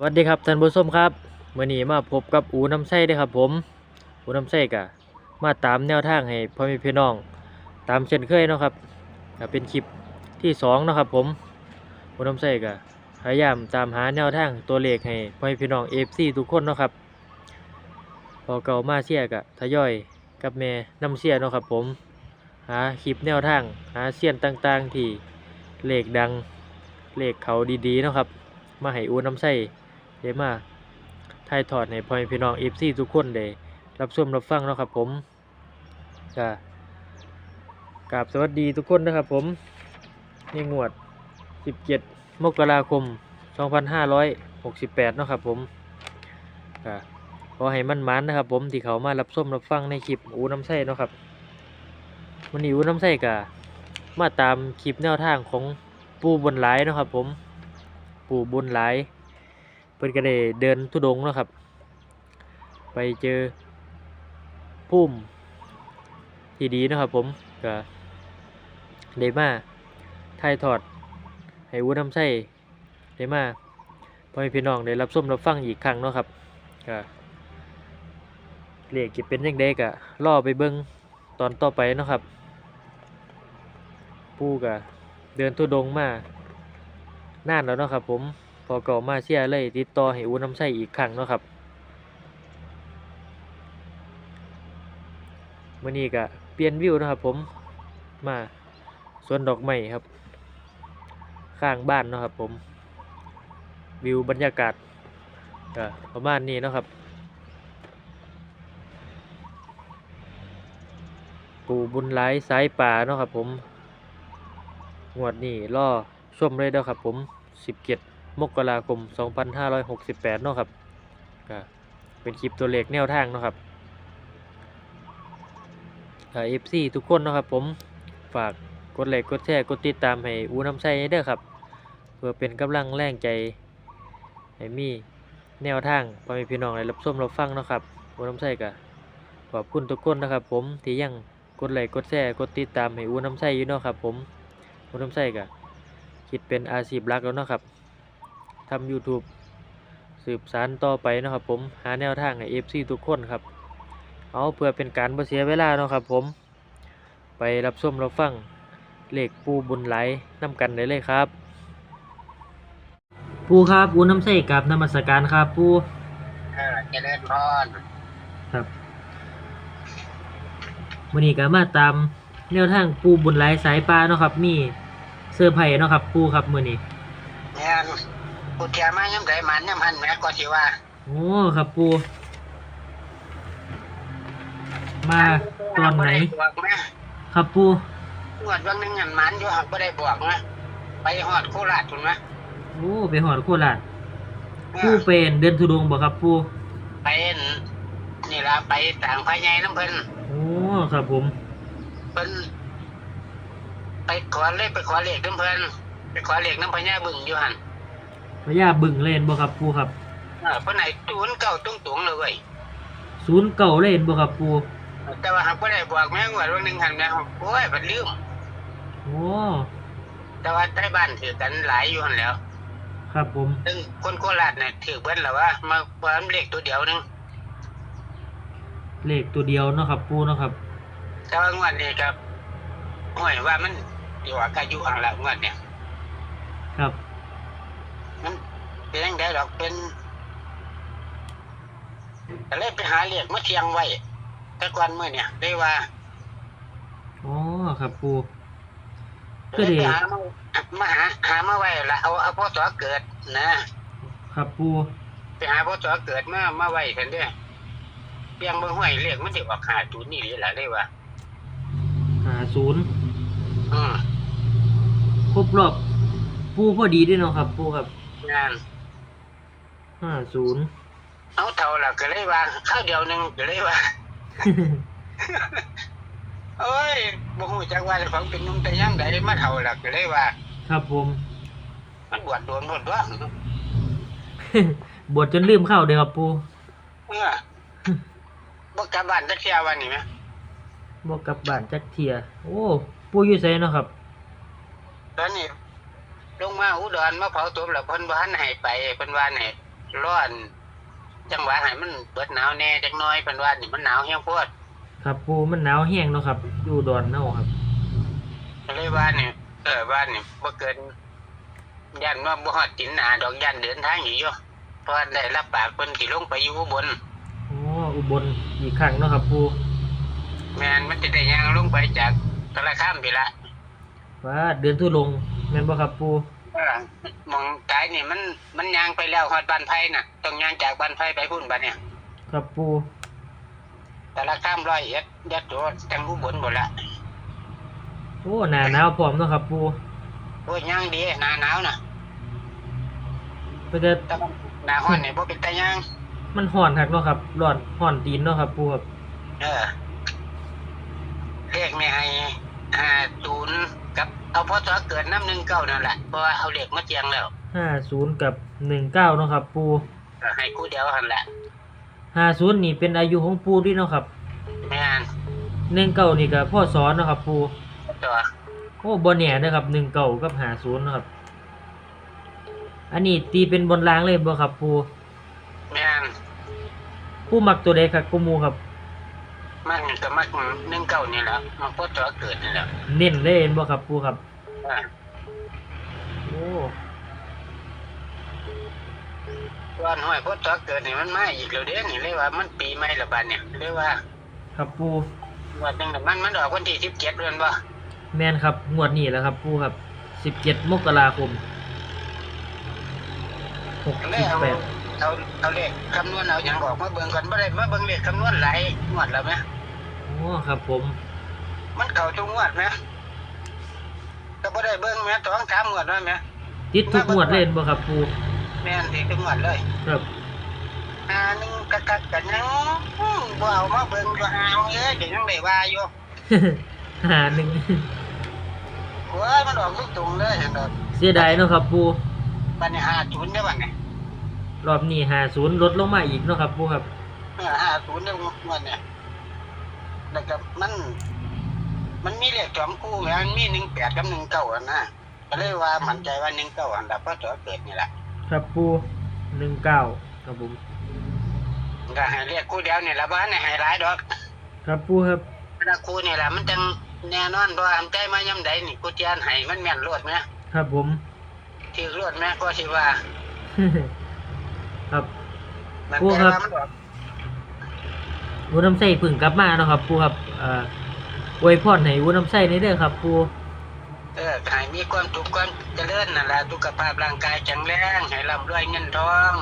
สวัสดีครับท่านผู้ชมครับเมื่อนี้มาพบกับอูน้ำไส้ด้อครับผม อูน้ำไส้กะมาตามแนวทางให้พ่อแม่พี่น้อง ตามเช่นเคยเนาะครับเป็นคลิปที่สองเนาะครับผมอูน้ำไส้กะพยายามตามหาแนวทางตัวเลขให้พ่อแม่พี่น้องเอฟซีทุกคนเนาะครับพอเก่ามาเชียกะทยอยกับแม่น้ำเชียเนาะครับผมหาคลิปแนวทางหาเสียนต่างๆที่เลขดังเลขเขาดีๆเนาะครับมาให้อูน้ำไส้ เดี๋ยวมาถ่ายทอดให้พ่อแม่พี่น้องเอฟซีทุกคนได้รับชมรับฟังเนาะครับผมก็กราบสวัสดีทุกคนนะครับผมในงวด 17 มกราคม 2568 เนาะครับผมก็ขอให้มันมันนะครับผมที่เขามารับชมรับฟังในคลิปอูน้ำไส้เนาะครับวันนี้อูน้ำไส้ก็มาตามคลิปแนวทางของปูบนหลายเนาะครับผมปูบนหลาย เพิ่นก็ได้เดินทุดงค์เนะครับ ไปเจอพุ่มที่ดีนะครับผมก็ได้มาถ่ายทอดให้วุ้น้ำไส้ได้มาพ่อแม่พี่น้องได้รับชมรับฟังอีกครั้งเนาะครับก็เรียกจะเป็นยังไงก็รอไปเบิ่งตอนต่อไปเนาะครับปู่ก็เดินทุดงมานานแล้วเนาะครับผม พอเก่ามาเชียร์เลยติดต่อให้อูน้ำใส่อีกครั้งเนาะครับมื่อนี้ก็เปลี่ยนวิวนะครับผมมาสวนดอกไม้ครับ ข้างบ้านเนาะครับผม วิวบรรยากาศก็ประมาณนี้เนาะครับ ปู่บุญหลายสายป่าเนาะครับผมงวดนี้ล่อชมเลยเด้อครับผมสิบเจ็ด มกราคม 2568 เนาะครับก็เป็นคลิปตัวเลขแนวทางเนาะครับถ้า FC ทุกคนเนาะครับผมฝากกดไลค์กดแชร์กดติดตามให้อูน้ำใส่เด้อครับ เพื่อเป็นกำลังแรงใจให้มีแนวทางพ่อแม่พี่น้องได้รับชมรับฟังเนาะครับอูน้ำใส่ก็ขอบคุณทุกคนนะครับ ผมที่ยังกดไลค์กดแชร์กดติดตามให้อูน้ำใส่อยู่เนาะครับ ผมอูน้ำใส่ก็คิดเป็นอาชีพหลักแล้วเนาะครับ ทำ YouTube สืบสารต่อไปเนาะครับผมหาแนวทางให้ FC ทุกคนครับ เอาเพื่อเป็นการบ่เสียเวลาเนาะครับผม ไปรับชมรับฟังเลขปูบุญไหลนำกันได้เลยครับ ปูครับปูน้ำใส่กับนมัสการครับปูเออเจริญพรครับวันนี้ก็มาตามแนวทางปูบุญไหลสายปลาเนาะครับ มีเสื้อร์ไผ่เนาะครับ ปูครับมื้อนี้เนี่ ยกูเทียมาย่ำไดมันย่ำหันแม่ก็สิว่าโอ้ครับปู มาตอนไหนบ่ด้บอกแม่ครับปูงวดวันหนึงหันมันอยู่หักบ่ได้บอกนะไปฮอดโคราชพุ่นนะโอ้ไปหอดโคราชปูเป็นเดินทุดงค์บ่ครับปูไปเห็นนี่ล่ะไปต่างภายในน้ำเพิ่นโอ้ครับผม เพิ่นไปขอเลขไปขอเลขน้ำเพิ่นไปขอเลขน้ำพญาบึงอยู่หั่น พญาบึงเล่นบ่ครับปูครับเออเพิ่นให้ตูนเก้าตุ้งตุงเลยเว้ยศูนย์เก่าเล่นบ่ครับปูแต่ว่าหักบ่ได้บอกแม่งวดวันหนึงหันแม่โอ้ยบัดลืม โอ้แต่ว่าใต้บ้านถือกันหลายอยู่หั่นแหล้ว ครับผมซึ่งคนโคราชเนี่ยถือเบิ้ลแล้วว่ามาเบิ้ลเลขตัวเดียวหนึง เลขตัวเดียวเนาะครับปูเนาะครับ แต่ว่างวดนี้ครับห่วยว่ามันอยู่อาการอยู่ห่างละงวดเนี่ยครับมัน เป็นยังไงหรอกเป็นก็เลยไปหาเลขมาเทียงไว้แต่ก่อนเมื่อเนี่ยได้ว่าอ๋อครับปูก็เลยไปหามามาหาหามาไว้ละเอาเอาพ่อสอเกิดนะครับปูไปหาพ่อสอเกิดมามาไว้กันเด้อเพียงเบิ่งห้วยเลขมันสิออกหาศูนย์นี่เลยล่ะได้ว่าหาศูนย์อืมครบรอบปูพอดีด้วยเนาะครับปูครับงาน ห้าศูนย์เอาเท่าละก็เลยว่าข้าวเดียวหนึงก็เลยว่าโอ้ยบ่ฮู้จักว่าเจ้าของเป็นหนุ่มแต่ยังไดมาเท่าละก็เลยว่า ครับผม มันบวชโดนหมดว่าบวชจนลืมเข้าเด้อครับปูเออบ่กลับบ้านจักเที่ยวันนี้แหมบอกกลับบ้านจักเทียโอ้ปูอยู่ไสเนาะครับ ตอนนี้ลงมาอุดรมาเผาศพแล้วเพิ่นบ่ทันให้ไปเพิ่นว่าให้ ร้อน จังหวะให้มันเบิดหนาวแน่จักหน้อยเพิ่นว่านี่มันหนาวแฮงโพดครับปูมันหนาวแห้งเนาะครับอยู่อุดอนเนาะครับ ก็เลยว่านี่เออว่านี่บ่เกินยันว่าบ่ฮอดตินหนาดอกยันเดินทางอยู่อยู่เพราะว่าได้รับปากเพิ่นสิลงไปอยู่อุบนโอ้อุบลอีกครั้งเนาะครับปูแม่นมันจะได้ย่างลงไปจากตะละข้ามไปละว่าเดินทุลงแม่นบ่ครับปูเออมองกายนี่มันมันย่างไปแล้วฮอดบ้านไผ่น่ะต้องย่างจากบ้านไผ่ไปพุ่นบัดเนี่ยครับปูตะละข้ามร้อยเอ็ดยัดโดจังอุบลหมดละโอ้หน้าหนาวพร้อมเนาะครับปูโอ้ยย่างดีหน้าหนาวน่ะเพิ่นจะแต่ว่าหน้าร้อนนี่บ่เป็นตาย่างมันร้อนคักเนาะครับร้อนร้อนตีนเนาะครับปูครับเออเลขไม่ให้ห้าศูนย์กับ เอาพอสอเกิดน้ำหนึ่งเก้านั่นแหละเพราะว่าเอาเลขมาเจียงแล้ว50กับ19เนาะครับ ปูเออให้คู่เดียวหันแหละ50นี่เป็นอายุของปูด้วยเนาะครับแม่น19นี่ก็พ่อสอนเนาะครับปูตัวโอ้บ่แน่เด้อครับ19กับ50เนาะครับ อันนี้ตีเป็นบนรางเลยบ่ครับปูแม่นปูมักตัวใดครับกูมูครับ มันก็มักหนึ่งเก้านี่แหละมันพอสอเกิดนี่แหละเน้นเลยเห็นบ่ครับปูครับเออโอ้วันห้อยพอสอเกิดนี่มันมาอีกแล้วเด้นี่เลยว่ามันปีใหม่ละบาดเนี่ยเลยว่าครับปูวันหนึงน่ะมันมันออกวันที่สิบเจ็ดเดือนบ่แม่นครับงวดนี้แหล้วครับปูครับ17มกราคมเลยเอา68 เอาเอาเลขคำนวณเอาอย่างออกมาเบิ่งก่อนบ่ได้มาเบิ่งเลขคำนวณหลายงวดแล้วไหมโอ้ครับผม มันเข้าทุกงวดไหมก็บ่ได้เบิ่งแม่สองสามงวดแล้วแม่ติดทุกงวดเลยเห็นบ่ครับปูแม่นสิทุกงวดเลย ครับอ่าหนึงกะกะกันยังบ่เอามาเบิ่งอยู่หาวเอ้ยเดี๋ยวยังได้ว่าอยู่หาหนึ่งโอ้ยมันออกลูกตุงเลยเห็นดอกเสียดายเนาะครับปูบัดนี้50ได้บัดนี้ รอบนี้50ลดลงมาอีกเนาะครับปูครับ เออ50ได้งวดเนี่ยแล้วก็มัน มันมีเลขสองคู่แม่มันมี18กับ19อันนะก็เลยว่ามั่นใจว่า19อันดับพอจอเกิดนี่แหละครับปู19ครับผมก็ให้เรียกคู่เดียวนี่ละบ้านให้ให้หลายดอกครับปูครับถ้าคู่นี่แหละมันจังแน่นอนเพราะว่าอันใจมายำใดนี่กูเจียนให้มันแม่นรวดไหมครับผมที่รวดไหมก็สิว่า ครับ มันครูใจครับว่ามันออกวุ้นน้ำใส่พึ่งกลับมาเนาะครับปูครับเอ่ออวยพรให้วุ้นน้ำใส่ในเด้อครับปูเออให้มีความสุขความเจริญนั่นแหละสุขภาพร่างกายแข็งแรงให้ร่ำรวยเงินทอง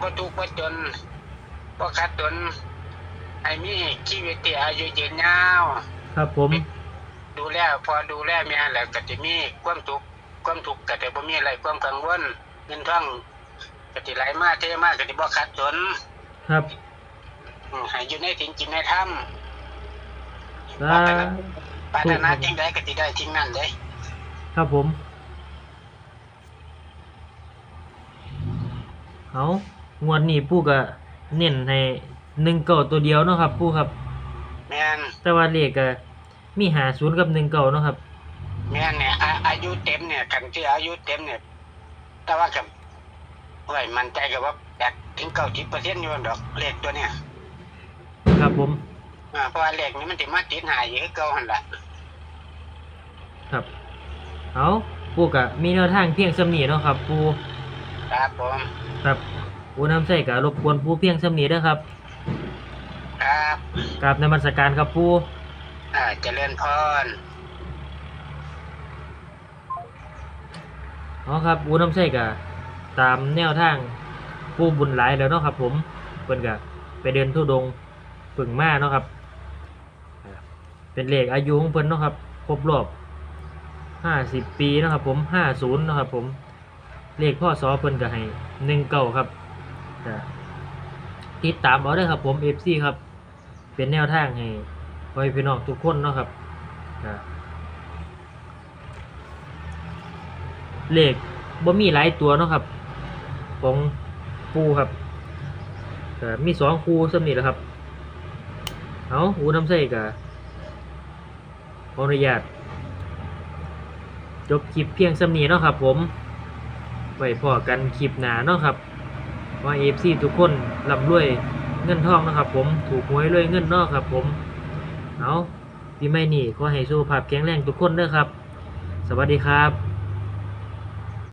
บ่ทุกข์บ่จนบ่ขาดตนให้มีชีวิตที่อายุยืนยาว ครับผม ดูแลพอดูแลแม่แล้วก็จะมีความสุขความทุกข์ก็จะบ่มีอะไรความกังวลเงินทอง ก็สิไหลมาเทมาก็สิบ่ขาดตนครับอืมให้อยู่ในสิ่งกินในธรรมสาปรารถนาสิ่งใดก็สิได้สิ่งนั้นเด้ครับผม เอางวดนี้ปูก็เน้นให้หนึ่งเก่าตัวเดียวเนาะครับปูครับ แม่นแต่ว่าเลขก็มีหาศูนย์กับหนึ่งเก่าเนาะครับ แม่นเนี่ยอาอายุเต็มเนี่ยคันที่อายุเต็มเนี่ย แต่ว่ากับ โอ้ยมันใจกับว่าแปดถึงเก้าสิบเปอร์เซ็นต์อยู่ดอกเลขตัวเนี่ยครับผม อ่าเพราะว่าเลขนี้มันสิมาติดหายอยู่คือเก่าหั่นล่ะครับเอาปูก็มีแนวทางเพียงสำนีเนาะครับ ปูครับผมครับปูน้ำใส่ก็รบกวนปูเพียงสำนีเด้อครับครับกราบนมัสการครับปูอ่าเจริญพรอ๋อครับปูน้ำใส่ก็ ตามแนวทางปูบุญหลายแล้วเนาะครับ ผมเพิ่นก็ไปเดินทุดงค์ปึ่งมาเนาะครับ เป็นเลขอายุของเพิ่นเนาะครับครบรอบห้าสิบปีนะครับผมห้าศูนย์นะครับผมเลขพ่อสอเพิ่นก็ให้หนึ่งเก้าครับติดตามเอาได้ครับผมเอฟซีครับ เป็นแนวทางให้พ่อพี่น้องทุกคนเนาะครับเลขบ่มีหลายตัวเนาะครับ ของปูครับมีสองคูสำนี่แหละครับ เอาอูน้ำใส่กับขออนุญาตจบคลิปเพียงสำนีเนาะครับ ผมไว้พอกันคลิปหนาเนาะครับว่า FC ทุกคนร่ำรวยเงินทองนะครับ ผมถูกหวยรวยเงินเนาะครับ ผมเอาปีใหม่นี้ขอให้สุขภาพแข็งแรงทุกคนเด้อครับ สวัสดีครับ